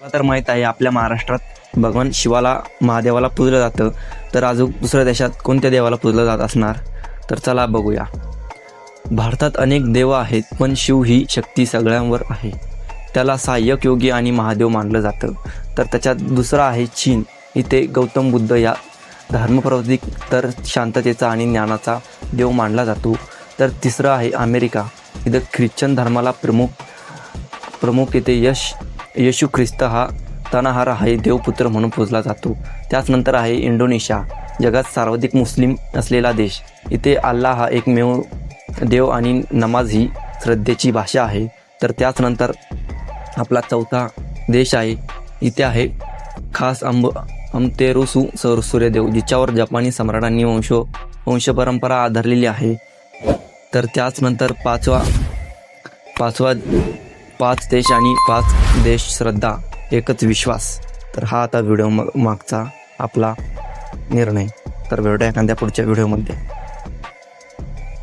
मला तर माहीत आहे आपल्या महाराष्ट्रात भगवान शिवाला महादेवाला पूजलं जातं. तर अजून दुसऱ्या देशात कोणत्या देवाला पूजलं जात असणार? तर चला बघूया. भारतात अनेक देव आहेत पण शिव ही शक्ती सगळ्यांवर आहे. त्याला सहाय्यक योगी आणि महादेव मानलं जातं. तर त्याच्यात दुसरा आहे चीन. इथे गौतम बुद्ध या धर्मप्रवृत्तिक तर शांततेचा आणि ज्ञानाचा देव मानला जातो. तर तिसरं आहे अमेरिका. इथं ख्रिश्चन धर्माला प्रमुख प्रमुख येथे यश येशू ख्रिस्त हा तनाहार आहे देवपुत्र म्हणून पूजला जातो. त्याचनंतर आहे इंडोनेशिया जगात सर्वाधिक मुस्लिम असलेला देश. इथे अल्लाह हा एकमेव देव आणि नमाज ही श्रद्धेची भाषा आहे. तर त्याचनंतर आपला चौथा देश आहे. इथे आहे खास अंब अमतेरुसू सौर सूर्यदेव जिच्यावर जपानी सम्राटांनी वंश वंशपरंपरा आधारलेली आहे. तर त्याचनंतर पाचवा पाचवा पाच देश आणि पाच देश श्रद्धा एकच विश्वास. तर हा आता व्हिडिओ मागचा आपला निर्णय. तर भेटूया एखाद्या पुढच्या व्हिडिओमध्ये.